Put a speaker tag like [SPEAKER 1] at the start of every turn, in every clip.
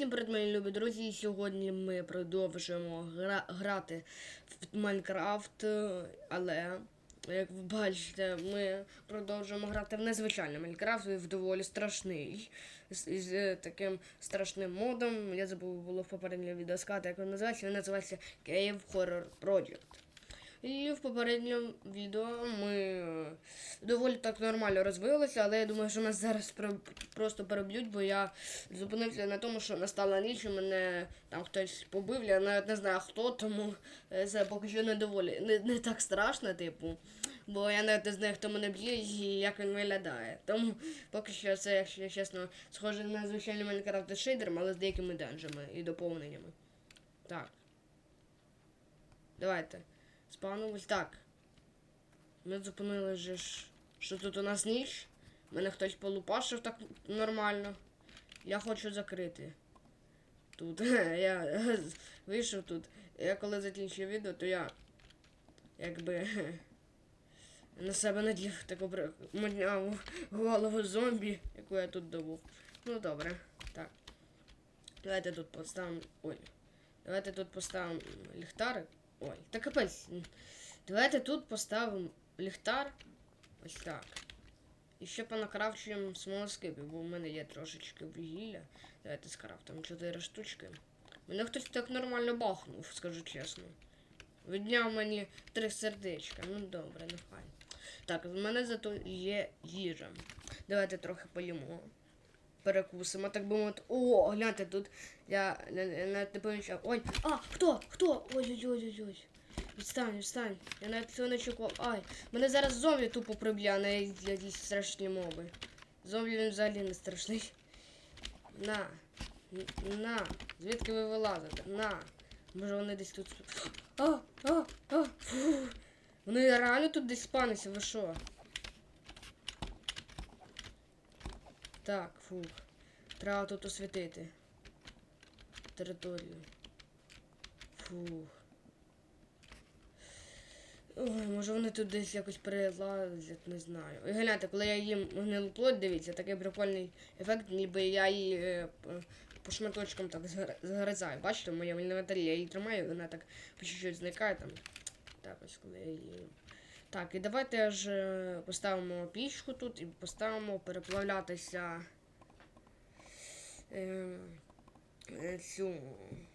[SPEAKER 1] Всім привіт, мої любі друзі. І Сьогодні ми продовжуємо гра- грати в Майнкрафт, але як ви бачите, ми продовжуємо грати в незвичайний Майнкрафт, в доволі страшний. З, із е, таким страшним модом. Я забув було в попередньому відео сказати, як він називається. Він називається Cave Horror Project. І в попередньому відео ми е, доволі так нормально розвилися, але я думаю, що нас зараз просто переб'ють, бо я зупинився на тому, що настала ніч, і мене там хтось побив, я навіть не знаю хто, тому е, це поки що не доволі не, не так страшно, типу. Бо я навіть не знаю, хто мене б'є і як він виглядає. Тому поки що це, якщо чесно, схоже на звичайний Майнкрафт з шейдером, але з деякими данжами і доповненнями. Так. Давайте. Спавнилось. Так. Ми зупинили же що тут у нас ніч. Мене хтось полупашив так нормально. Я хочу закрити. Тут. Я вийшов тут. Я коли закінчив відео, то я якби на себе надів таку модняву голову зомбі, яку я тут добув. Ну добре, так. Давайте тут поставимо. Ой. Давайте тут поставимо ліхтарик. Ой, та капець. Давайте тут поставимо ліхтар. Ось так. І ще понакрафчуємо смолоскипів, бо в мене є трошечки вугілля. Давайте скрафтимо 4 штучки. Мене хтось так нормально бахнув, скажу чесно. Відняв мені три сердечка. Ну добре, нехай. Так, в мене зато є їжа. Давайте трохи поїмо. Перекусимо, так би мовити. О, гляньте, тут я навіть не помічав. Ой, а, хто? Хто? Ой-ой-ой-ой. Відстань, відстань. Я навіть цього не чекав. Ай, мене зараз зомбі тупо приб'є, а не якісь страшні моби. Зомбі він взагалі не страшний. На. На. Звідки ви вилазите? На. Може вони десь тут. А, а, а, фу. Вони реально тут десь спалися, ви що? Так, фух. Треба тут освітити. Територію. Фух. Ой, може вони тут десь якось перелазять, не знаю. І гляньте, коли я їм гнилу дивіться, такий прикольний ефект, ніби я її е, по шматочкам так згр- згризаю. Бачите, в моєму інвентарі я її тримаю, вона так по чуть-чуть зникає там. Так, ось коли я її. Так, і давайте ж е, поставимо пічку тут і поставимо переплавлятися е, е, цю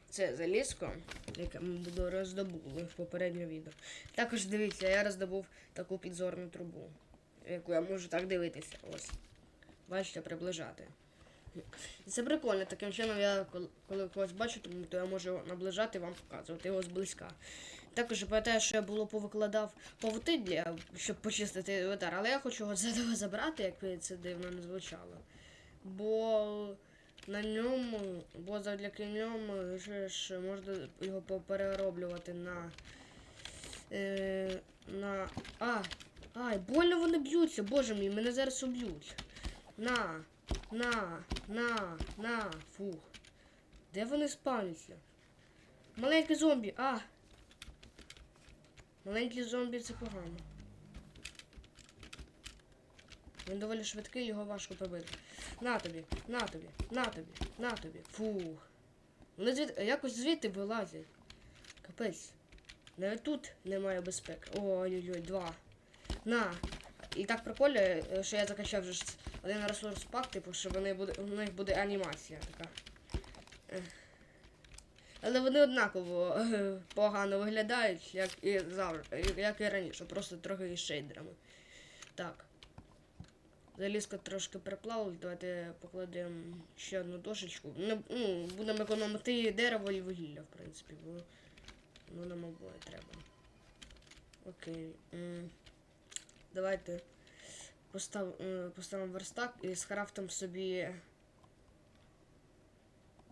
[SPEAKER 1] це залізко, яке ми роздобули в попередньому відео. Також дивіться, я роздобув таку підзорну трубу, яку я можу так дивитися. Ось. Бачите, приближати. Це прикольно, таким чином я коли, когось бачу, то я можу наближати і вам показувати його зблизька. Також пам'ятаю, що я було повикладав павутиння, щоб почистити інвентар, але я хочу його за- забрати, як це дивно не звучало. Бо на ньому, бо завдяки ньому же ж можна його перероблювати на. Е, на. А! Ай, больно вони б'ються, боже мій, мене зараз уб'ють. На, на, на, на, фух. Де вони спавняться? Маленький зомбі, а! Маленький зомбі це погано. Він доволі швидкий, його важко побити. На тобі, на тобі, на тобі, на тобі. Фух. Вони звід... якось звідти вилазять. Капець. Навіть тут немає безпеки. Ой-ой-ой, два. На. І так прикольно, е, що я закачав вже один ресурс пак, типу, що вони буде, у них буде анімація така. Але вони однаково е, погано виглядають, як і завжди, як і раніше, просто трохи із шейдерами. Так. Залізка трошки приплавилась, давайте покладемо ще одну дошечку. Ну, будемо економити дерево і вугілля, в принципі, бо ну, нам обоє треба. Окей. Давайте постав, поставимо верстак і скрафтимо собі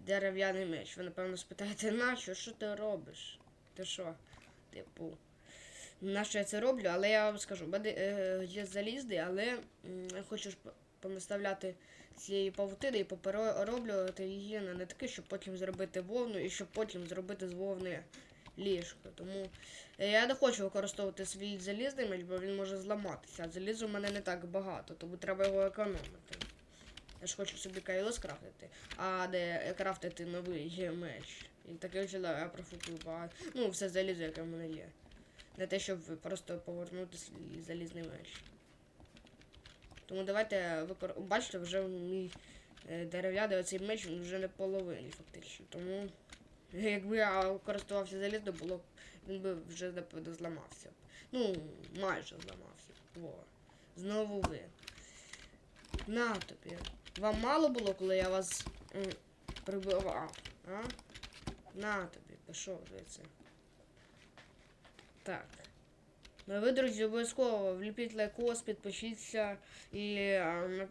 [SPEAKER 1] дерев'яний меч. Ви напевно спитаєте, нащо? Що ти робиш? Ти що? Типу. На що я це роблю, але я вам скажу, мене е, є залізний, але я хочу понаставляти цієї павутини і поперероблювати її на нитки, щоб потім зробити вовну і щоб потім зробити з вовни ліжко. Тому е, я не хочу використовувати свій залізний меч, бо він може зламатися. Залізу в мене не так багато, тому треба його економити. Я ж хочу собі кайло скрафтити, а де крафтити новий меч. І таке да, я профукую багато. Ну, все залізо, яке в мене є. Не те, щоб просто повернути залізний меч. Тому давайте викор... Бачите, вже мій е, дерев'яний оцей меч вже не половині фактично. Тому якби я користувався залізом, було він би вже зламався. Ну, майже зламався. Во. Знову ви. На тобі. Вам мало було, коли я вас прибивав? А? На тобі, пішов звідси. Так. Ну, ви, друзі, обов'язково вліпіть лайкос, підпишіться і,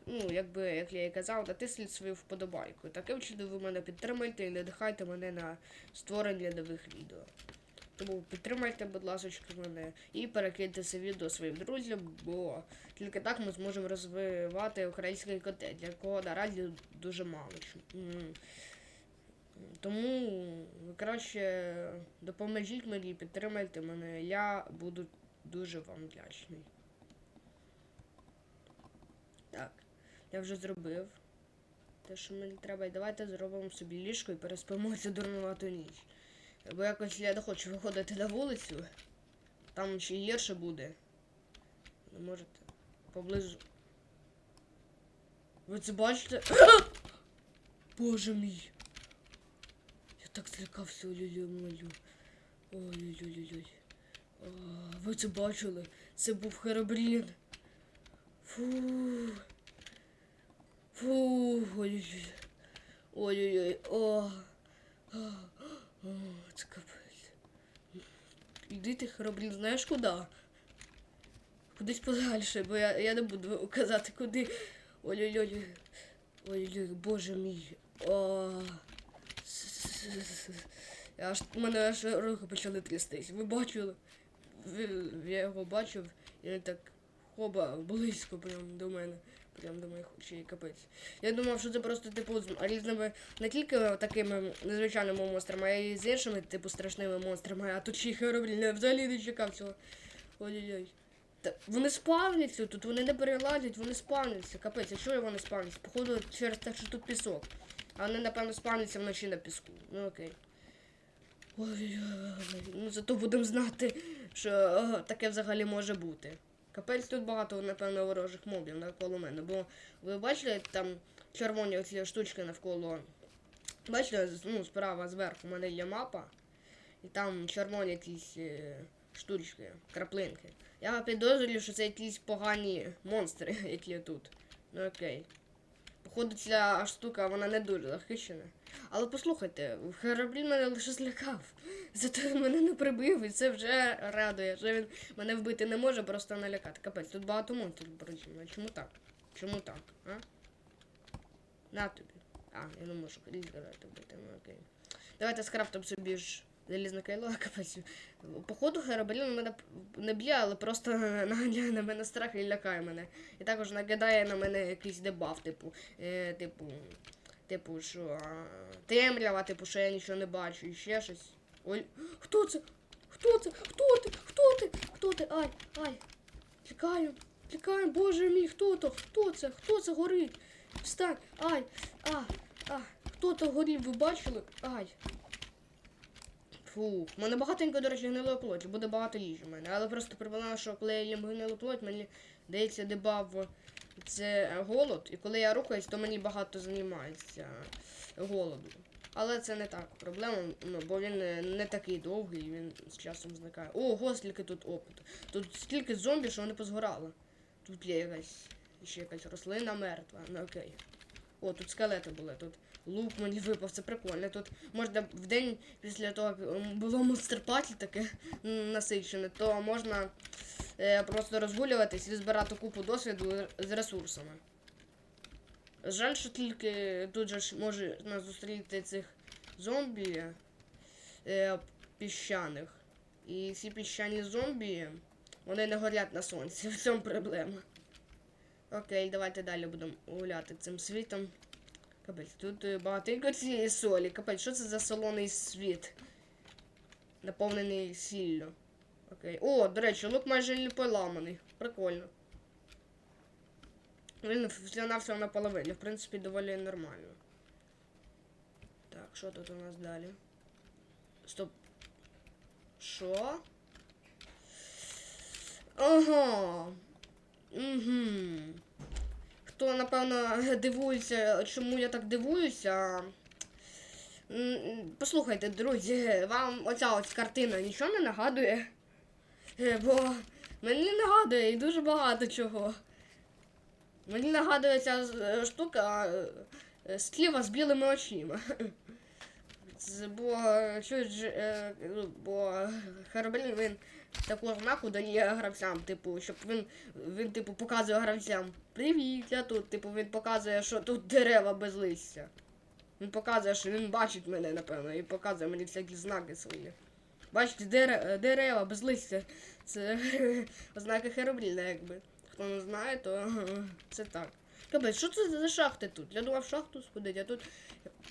[SPEAKER 1] ну, якби, як я і казав, натисніть свою вподобайку. Таким чином ви мене підтримайте і надихайте мене на створення нових відео. Тому підтримайте, будь ласка, мене і перекиньте це відео своїм друзям, бо тільки так ми зможемо розвивати український контент, якого наразі дуже мало. Тому ви краще допоможіть мені, підтримайте мене. Я буду дуже вам вдячний. Так, я вже зробив те, що мені треба. І давайте зробимо собі ліжко і переспимо цю дурнувату ніч. Бо якось я не хочу виходити на вулицю. Там ще гірше буде. Ви можете поблизу. Ви це бачите? Боже мій. Я так злякався, ой-ой-ой, молю. Ой-ой-ой-ой. Ви це бачили? Це був Херабрін. Фу. Фу. Ой-ой-ой. Ой-ой-ой. Це капець. Іди ти, Херабрін, знаєш куди? Кудись подальше, бо я, я не буду казати куди. Ой-ой-ой. Ой-ой-ой, боже мій. О. Аж мене аж руки почали трястись. Ви бачили? Я його бачив, і він так хоба близько прям до мене. Прям до моїх очей капець. Я думав, що це просто типу з різними не тільки такими незвичайними монстрами, а й з іншими, типу, страшними монстрами, а тут ще й херобрін, я взагалі не чекав цього. Ой-ой-ой. Вони спавняться тут, вони не перелазять, вони спавняться. Капець, а чого вони спавняться? Походу через те, що тут пісок. А вони, напевно, спавняться вночі на піску. Ну окей. Ой-ой-ой. Ну зато будемо знати, що о, таке взагалі може бути. Капець тут багато, напевно, ворожих мобів навколо мене. Бо ви бачили там червоні оці штучки навколо. Бачите, ну, справа зверху у мене є мапа. І там червоні якісь е, штучки, краплинки. Я підозрюю, що це якісь погані монстри, які тут. Ну окей. Походу, ця штука, вона не дуже захищена. Але послухайте, Хераблін мене лише злякав. Зато він мене не прибив, і це вже радує. Що він мене вбити не може, просто налякати. Капець, тут багато монстрів причому. Чому так? Чому так? А? На тобі. А, я не можу згадати вбити, ну окей. Давайте скрафтом собі ж а капець. Походу, Хераблін мене не б'є, але просто наганяє на мене страх і лякає мене. І також накидає на мене якийсь дебаф, типу, е, типу, типу, що темрява, типу, що я нічого не бачу, і ще щось. Ой, хто це? Хто це? Хто ти? Хто ти? Хто ти? Ай, ай. Тікаю, тікаю, боже мій, хто то? Хто це? Хто це горить? Встань, ай, а, а, хто то горів, ви бачили? Ай. Фух, в мене багатенько, до речі, гнилої плоті, буде багато їжі в мене. Але просто проблема, що коли я їм гнилу плоть, мені дається дебаф це голод, і коли я рухаюсь, то мені багато займається голоду. Але це не так проблема, ну, бо він не такий довгий, він з часом зникає. Ого, скільки тут опиту. Тут стільки зомбі, що вони позгорали. Тут є якась ще якась рослина мертва. Ну окей. О, тут скелети були, тут лук мені випав, це прикольно. Тут можна в день після того, як було монстр паті таке насичене, то можна е, просто розгулюватись і збирати купу досвіду з ресурсами. Жаль, що тільки тут же ж може нас зустріти цих зомбі е, піщаних. І ці піщані зомбі, вони не горять на сонці. В цьому проблема. Окей, давайте далі будемо гуляти цим світом. Капець, тут е, багатенько цієї солі. Капець, що це за солоний світ? Наповнений сіллю. Окей. О, до речі, лук майже не поламаний. Прикольно. Він всього на половині, в принципі, доволі нормально. Так, що тут у нас далі? Стоп. Що? Ага. Угу. Хто, напевно, дивується, чому я так дивуюся. Послухайте, друзі, вам оця ось картина нічого не нагадує? Е, Бо мені нагадує і дуже багато чого. Мені нагадує ця е, штука е, сліва з білими очима. Бо чуть бо Херобрін він таку ознаку дає гравцям, типу, щоб він, він типу, показує гравцям Привіт, я тут. Типу, він показує, що тут дерева без листя. Він показує, що він бачить мене, напевно, і показує мені всякі знаки свої. Бачите, дере- дерева без листя. Це ознака Херобріна, якби. Хто не знає, то це так. Капець, що це за шахти тут? Я думав шахту сходити, а тут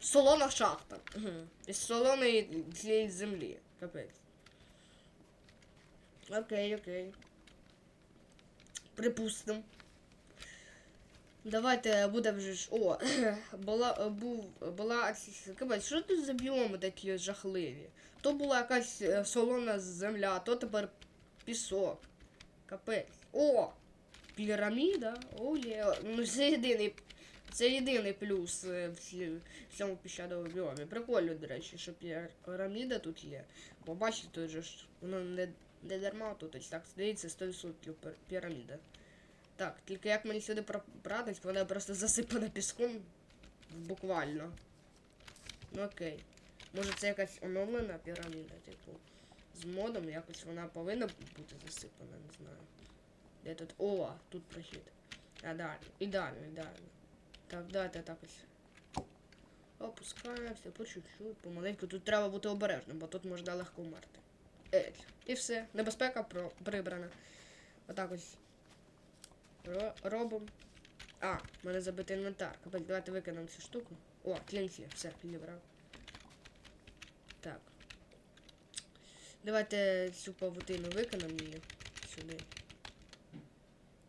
[SPEAKER 1] солона шахта. Із солоної цієї землі. Капець. Окей, окей. Припустим. Давайте будемо вже ж. О, була, був, була. Капець, що тут за біоми такі жахливі? То була якась е, солона земля, то тепер пісок. Капець. О! Піраміда? О, є. Ну це єдиний. Це єдиний плюс е, в, цьому піщадовому біомі. Прикольно, до речі, що піраміда тут є. Бо бачите, тут же ж воно не, не дарма тут ось так здається 100% піраміда. Так, тільки як мені сюди пробратись, вона просто засипана піском буквально. Ну окей. Може це якась оновлена піраміда, типу. З модом якось вона повинна бути засипана, не знаю. Де тут? О, тут прохід. Ідеально, ідеально, ідеально. Так, давайте так ось. Опускаємося по чуть-чуть, помаленьку. Тут треба бути обережним, бо тут можна легко вмерти. Еть. І все. Небезпека про... прибрана. Отак ось. Ро... Робимо. А, в мене забитий інвентар. Давайте викинемо цю штуку. О, клінці, все, підібрав. Так. Давайте цю павутину викинемо її сюди.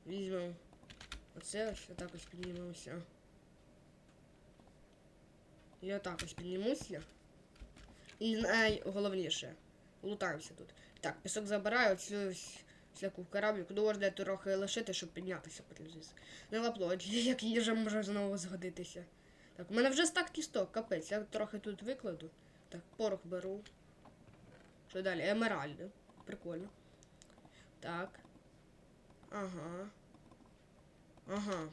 [SPEAKER 1] Візьмемо оце ось, отак ось піднімемося. І отак ось піднімуся. І найголовніше, лутаємося тут. Так, пісок забираю, оцю всяку корабліку. Можна трохи лишити, щоб піднятися звідси. Не лапло, як їжа може знову згодитися. Так, у мене вже стак кісток, капець, я трохи тут викладу. Так, порох беру. Що далі? Емеральди. Прикольно. Так. Ага. Ага.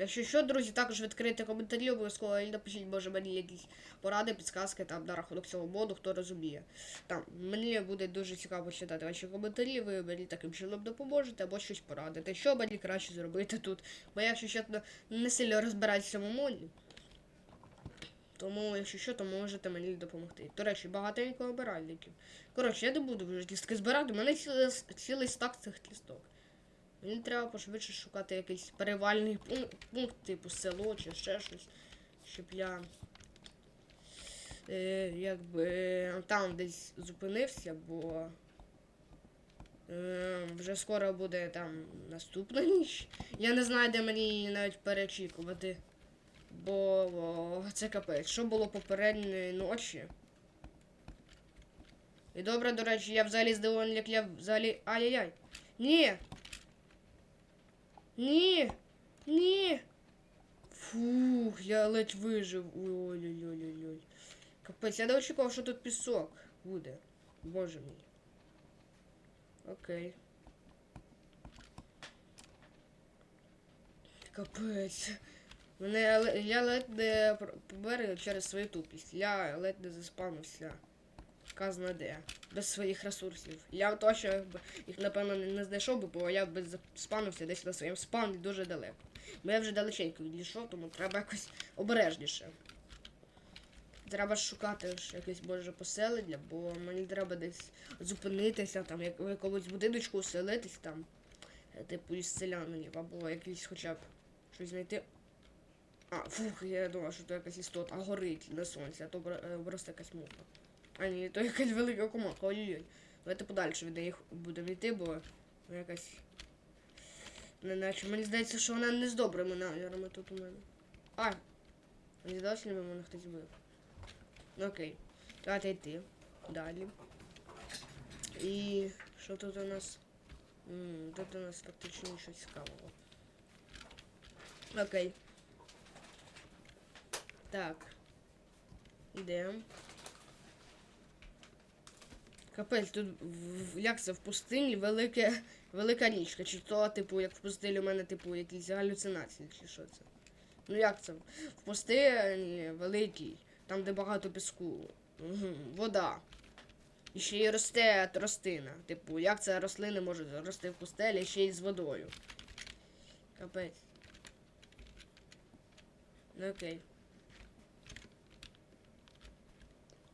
[SPEAKER 1] Якщо що, друзі, також відкрийте коментарі обов'язково і напишіть, може мені якісь поради, підсказки там на рахунок цього моду, хто розуміє. Там мені буде дуже цікаво читати ваші коментарі, ви мені таким чином допоможете або щось порадите. Що мені краще зробити тут? Бо я, якщо чесно, не сильно розбираюся в моді. Тому, якщо що, то можете мені допомогти. До речі, багатенько обиральників. Коротше, я не буду вже кістки збирати, у мене цілий, стак цих кісток. Мені треба пошвидше шукати якийсь перевальний пункт, типу село чи ще щось, щоб я е, якби там десь зупинився, бо е, вже скоро буде там наступна ніч. Я не знаю, де мені її навіть перечікувати. Бо о, це капець. Що було попередньої ночі? І добре, до речі, я взагалі здивований, як я взагалі. Ай-яй-яй! Ні! Ні! Ні! Фух, я ледь вижив. Ой-ой-ой-ой-ой. Капець, я не очікував, що тут пісок буде. Боже мій. Окей. Капець. Мене я ледь не помер через свою тупість. Я ледь не заспавнився. Казна де. Без своїх ресурсів. Я точно їх, напевно, не знайшов би, бо я б заспавнився десь на своєму спавні дуже далеко. Бо я вже далеченько відійшов, тому треба якось обережніше. Треба шукати якесь боже поселення, бо мені треба десь зупинитися, там, як в якомусь будиночку оселитись там, е, типу із селянинів, або якийсь хоча б щось знайти. А, фух, я думав, що то якась істота горить на сонці, а то бро- е, просто якась муха. А ні, то якась велика комаха, ой-ой-ой. Давайте подальше від них будемо йти, бо якась Не наче. Мені здається, що вона не з добрими намірами тут у мене. А! Мені здалося, ніби мене хтось бив. Ну окей. Давайте йти. Далі. І що тут у нас? М, тут у нас фактично нічого цікавого. Окей. Так. Ідемо. Капець, тут в- як це в пустині велике, велика річка. Чи то, типу, як в пустелі у мене, типу, якісь галюцинації, чи що це? Ну як це? В пустині великий, там де багато піску. Угу. Вода. І ще й росте тростина. Типу, як це рослини можуть рости в пустелі ще й з водою. Капець. Ну окей.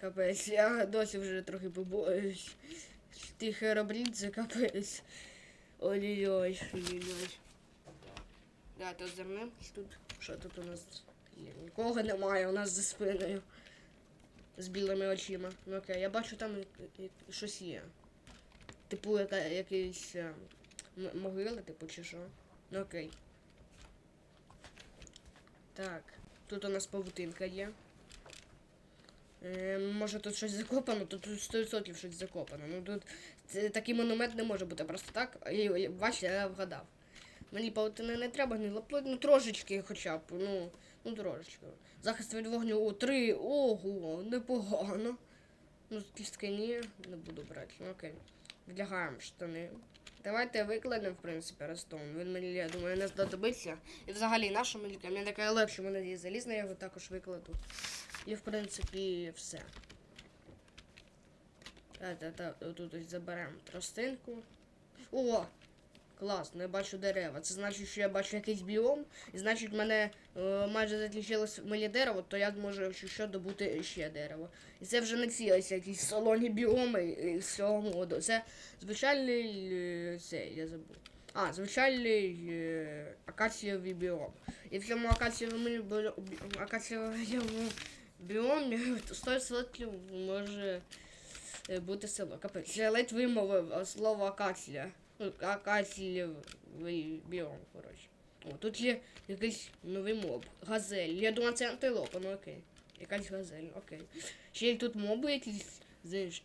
[SPEAKER 1] Капець, я досі вже трохи побоююсь. Ти херобрін, це капець. Ой-ой-ой, ой-ой-ой. Да, то зернемось тут. Що тут у нас? Нікого немає у нас за спиною. З білими очима. Ну окей, я бачу там щось є. Типу, яка, якийсь е, могила, типу, чи що. Ну окей. Так, тут у нас павутинка є. Е, може тут щось закопано, тут, тут 100% щось закопано. Ну тут це, такий монумент не може бути просто так. Бачите, я вгадав. Мені паутини не треба, ні лапло, ну трошечки хоча б. Ну, ну трошечки. Захист від вогню у 3. Ого, непогано. Ну, кістки ні, не буду брати. Ну окей. Вдягаємо штани. Давайте викладемо, в принципі, рестон. Він мені, я думаю, не знадобиться. І взагалі наша мені мені така легше, мене є залізна, я його також викладу. І в принципі все. Та, та, та, тут ось заберемо тростинку. О! Класно, я бачу дерева. Це значить, що я бачу якийсь біом, і значить, в мене е, майже закінчилось моє дерево, то я зможу, якщо що, добути ще дерево. І це вже не ці ось якісь солоні біоми і всього моду. Це звичайний е, цей, я забув. А, звичайний е, акацієвий біом. І в цьому акацієвому акацієвому біомі 100% може е, бути село. Капець, я ледь вимовив слово акація. Ну, акацієвий біом, коротше. О, тут є якийсь новий моб. Газель. Я думаю, це антилопа, ну окей. Якась газель, окей. Ще й тут моби якісь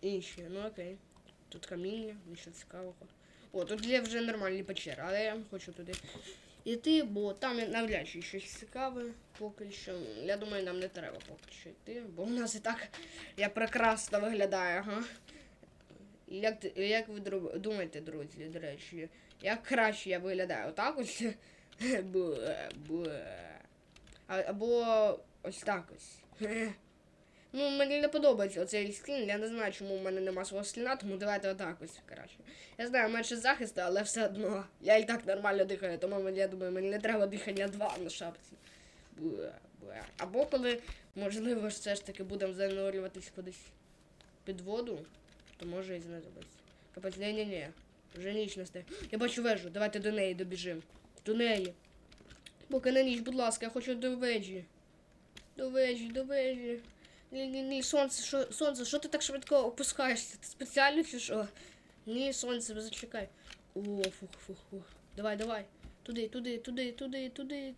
[SPEAKER 1] інші, ну окей. Тут каміння, нічого цікавого. О, тут є вже нормальні печери, але я хочу туди йти, бо там навряд чи щось цікаве поки що. Я думаю, нам не треба поки що йти, бо у нас і так я прекрасно виглядаю, ага. Як, як ви думаєте, друзі, до речі, як краще я виглядаю? Отак ось? Або ось так ось. Ну, мені не подобається оцей скін, я не знаю, чому в мене нема свого скіна, тому давайте отак ось краще. Я знаю, менше захисту, але все одно. Я і так нормально дихаю, тому я думаю, мені не треба дихання 2 на шапці. Або коли, можливо, все ж таки будемо занурюватись кудись під воду, то може і знадобиться. Капець, ні-ні-ні. Вже ніч настає. Я бачу вежу, давайте до неї добіжимо. До неї. Поки не ніч, будь ласка, я хочу до вежі. До вежі, до вежі. Ні, ні, ні, сонце, що, сонце, що ти так швидко опускаєшся? Ти спеціально чи що? Ні, сонце, зачекай. О, фух, фух, фух. Давай, давай. Туди, туди, туди, туди, туди.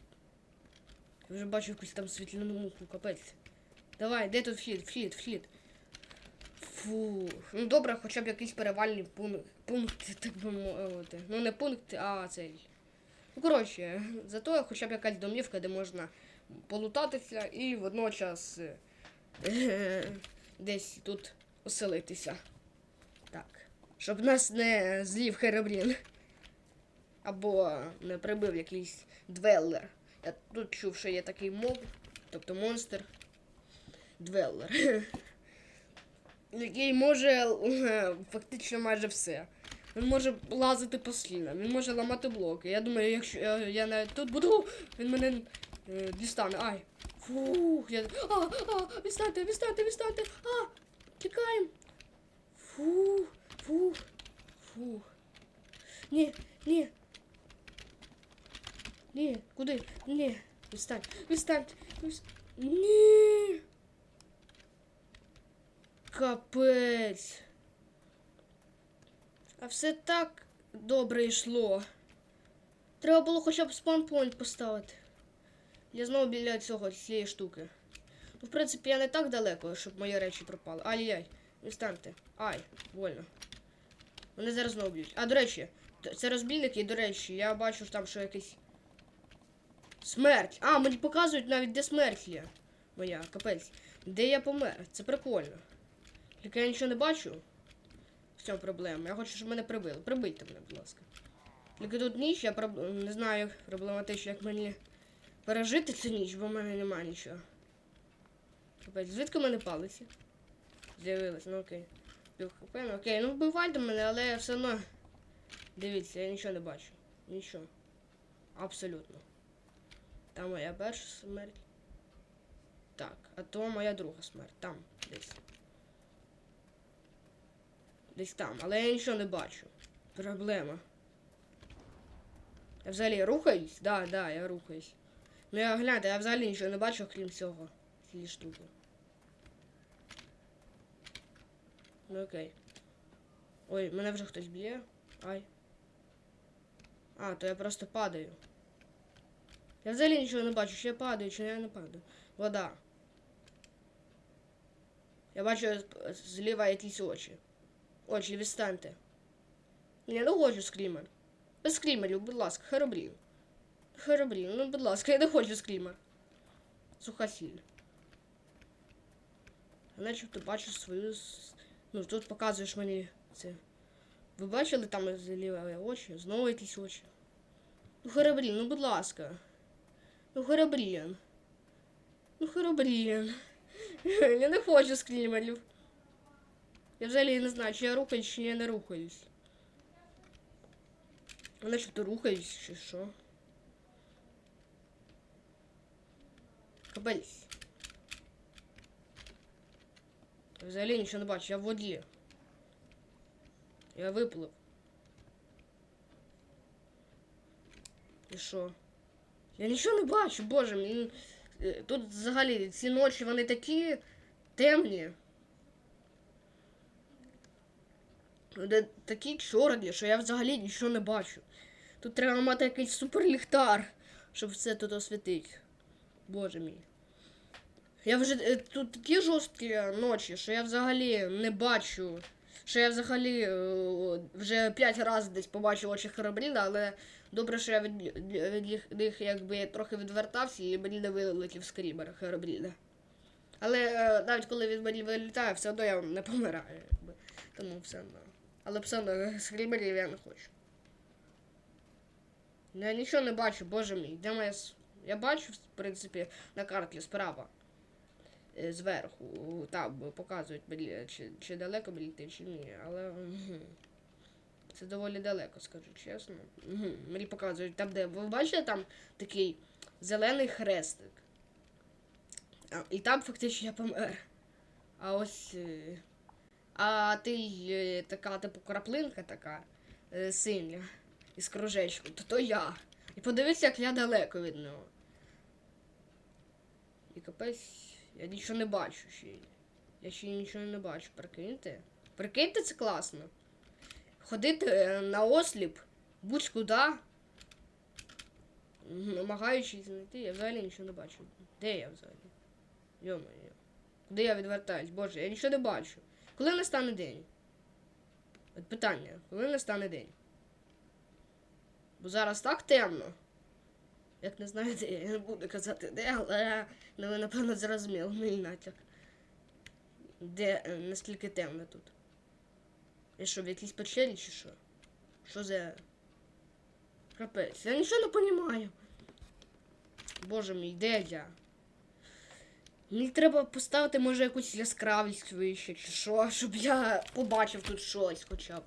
[SPEAKER 1] Я вже бачу якусь там світляну муху, капець. Давай, де тут вхід, вхід, вхід. Фу. Ну добре, хоча б якийсь перевальний пункт, пункт, так би мовити. Ну не пункт, а цей. Ну, коротше, зато хоча б якась домівка, де можна полутатися і водночас е, десь тут оселитися. Так. Щоб нас не злів Херебрін. Або не прибив якийсь двеллер. Я тут чув, що є такий моб, тобто монстр. Двеллер. Який може е, фактично майже все. Він може лазити по стінам, він може ламати блоки. Я думаю, якщо я, я навіть тут буду, він мене е, дістане. Ай. Фух, я. А, а, відстаньте, відстаньте, відстаньте. А, тікаємо. Фух, фух, фух. Ні, ні. Ні, куди? Ні. Відстань, відстань. відстань. Ні. Капець. А все так добре йшло. Треба було хоча б спаунпойнт поставити. Я знову біля цього цієї штуки. Ну, в принципі, я не так далеко, щоб мої речі пропали. Ай-яй, відстаньте. Ай, больно. Вони зараз знову б'ють. А, до речі, це розбійники, до речі, я бачу там, що якийсь. Смерть! А, мені показують навіть, де смерть є. Моя, капець. Де я помер? Це прикольно. Тільки я нічого не бачу. В цьому проблема. Я хочу, щоб мене прибили. Прибийте мене, будь ласка. Тільки тут ніч, я проб... не знаю, проблематично, як мені пережити цю ніч, бо в мене немає нічого. Капець, звідки в мене палиці? З'явилось, ну окей. Пів хп, ну окей, ну вбивайте мене, але я все одно. Дивіться, я нічого не бачу. Нічого. Абсолютно. Там моя перша смерть. Так, а то моя друга смерть. Там, десь. Десь там, але я нічого не бачу. Проблема. Я взагалі рухаюсь? Да, да, я рухаюсь. Ну я гляньте, я взагалі нічого не бачу, крім цього. Цієї штуки. Ну окей. Ой, мене вже хтось б'є. Ай. А, то я просто падаю. Я взагалі нічого не бачу, чи я падаю, чи я не падаю. Вода. Я бачу е, зліва якісь очі. Очі, відстаньте. Я не хочу скрімер. Без скрімерів, будь ласка, хоробрів. Хоробрів, ну будь ласка, я не хочу скрімер. Я начебто бачу свою. Ну, тут показуєш мені це. Ви бачили там зліва очі? Знову якісь очі. Ну, хоробрін, ну будь ласка. Ну, хоробрін. Ну, хоробрін. Я не хочу скрімерів. Я взагалі не знаю, чи я рухаюсь, чи я не рухаюсь. Я начебто рухаюсь, чи що. Я взагалі нічого не бачу, я в воді. Я виплив. І що? Я нічого не бачу, боже. Е, Тут взагалі ці ночі вони такі темні. Де такі чорні, що я взагалі нічого не бачу. Тут треба мати якийсь суперліхтар, щоб все тут освітити. Боже мій. Я вже е, тут такі жорсткі ночі, що я взагалі не бачу. Що я взагалі е, вже п'ять разів десь побачив очі Херобріна, але добре, що я від, від них якби трохи відвертався і мені не вилетів скрімер Херобріна. Але е, навіть коли він мені вилітає, все одно я не помираю. Якби. Тому все одно. Але все одно скрімерів я не хочу. Ну, Я нічого не бачу, боже мій. Де моя. Я бачу, в принципі, на карті справа. Е, Зверху. Там показують чи, чи далеко йти, чи ні. Але. Це доволі далеко, скажу чесно. Мгм. Мені показують там, де. Ви бачите там такий зелений хрестик. І там фактично я помер. А ось. А ти е, така, типу, краплинка така е, синя із кружечком, то то я. І подивися, як я далеко від нього. І капець, я нічого не бачу ще. Я ще нічого не бачу, прикиньте. Прикиньте, це класно. Ходити е, на осліп, будь-куди. Намагаючись знайти, я взагалі нічого не бачу. Де я взагалі? Йо-моє. Куди я відвертаюсь? Боже, я нічого не бачу. Коли настане день? От питання, коли настане день? Бо зараз так темно. Як не знаю, де я не буду казати де, але ну, ви напевно зрозуміли мій натяк. Де е, наскільки темно тут? І що, в якійсь печері чи що? Що за. Капець, я нічого не розумію. Боже мій, де я? Мені треба поставити, може, якусь яскравість вище, чи що, щоб я побачив тут щось хоча б.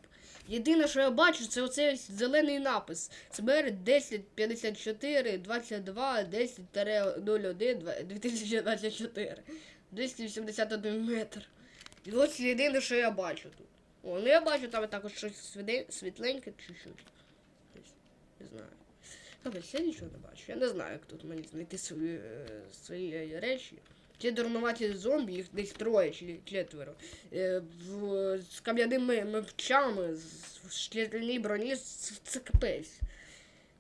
[SPEAKER 1] Єдине, що я бачу, це оцей зелений напис. СБР 1054 22 10 01 2024. 281 метр. І ось єдине, що я бачу тут. О, ну я бачу там також щось світленьке. Щось, Не знаю. Капець, я нічого не бачу. Я не знаю, як тут мені знайти свої, е, свої речі. Ті дурнуваті зомбі, їх десь троє чи четверо. Е, в, з кам'яними мовчами, в шкіряній броні, це, капець.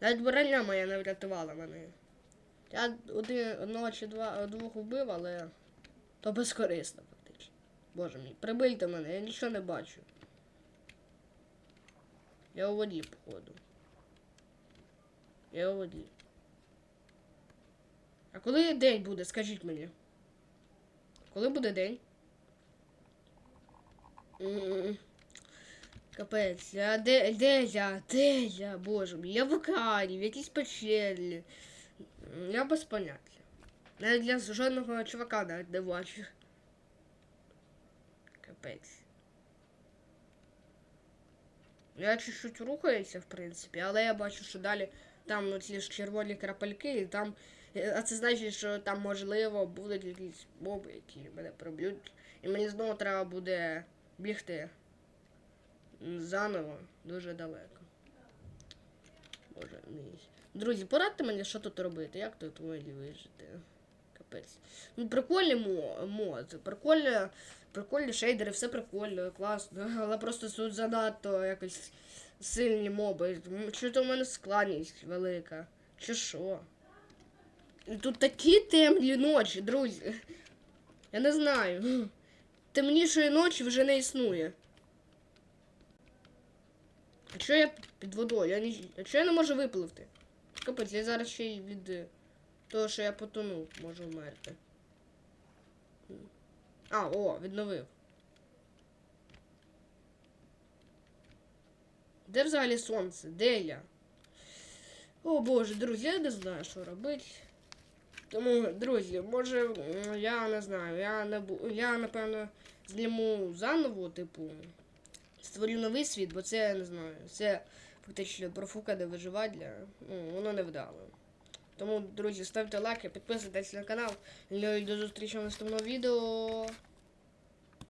[SPEAKER 1] Навіть броня моя не врятувала мене. Я один, одного чи два, двох вбив, але то безкорисно фактично. Боже мій, прибийте мене, я нічого не бачу. Я у воді, походу. Я у воді. А коли день буде, скажіть мені? Коли буде день? Капець, а де, де я? Де я? Боже мій, я в океані, в якійсь печері. Я без поняття. Навіть для жодного чувака навіть не бачу. Капець. Я чуть-чуть рухаюся, в принципі, але я бачу, що далі там ці ж червоні крапельки, і там. А це значить, що там можливо будуть якісь моби, які мене проб'ють. І мені знову треба буде бігти заново дуже далеко. Боже мій. Друзі, порадьте мені, що тут робити, як тут мені вижити. Капець. Ну, прикольний мо- мод, прикольні, прикольні шейдери, все прикольно, класно, але просто тут занадто якось сильні моби. Чи то в мене складність велика, чи що. Тут такі темні ночі, друзі. Я не знаю. Темнішої ночі вже не існує. А чого я під водою? Я ні... А чого я не можу випливти? Капець, я зараз ще й від е, того, що я потонув, можу вмерти. А, о, відновив. Де взагалі сонце? Де я? О боже, друзі, я не знаю, що робити. Тому, друзі, може, я не знаю, я не бу... я напевно зніму заново, типу, створю новий світ, бо це я не знаю. Це фактично профука де виживання. Ну, воно не вдало. Тому, друзі, ставте лайки, підписуйтесь на канал. І до зустрічі в наступному відео.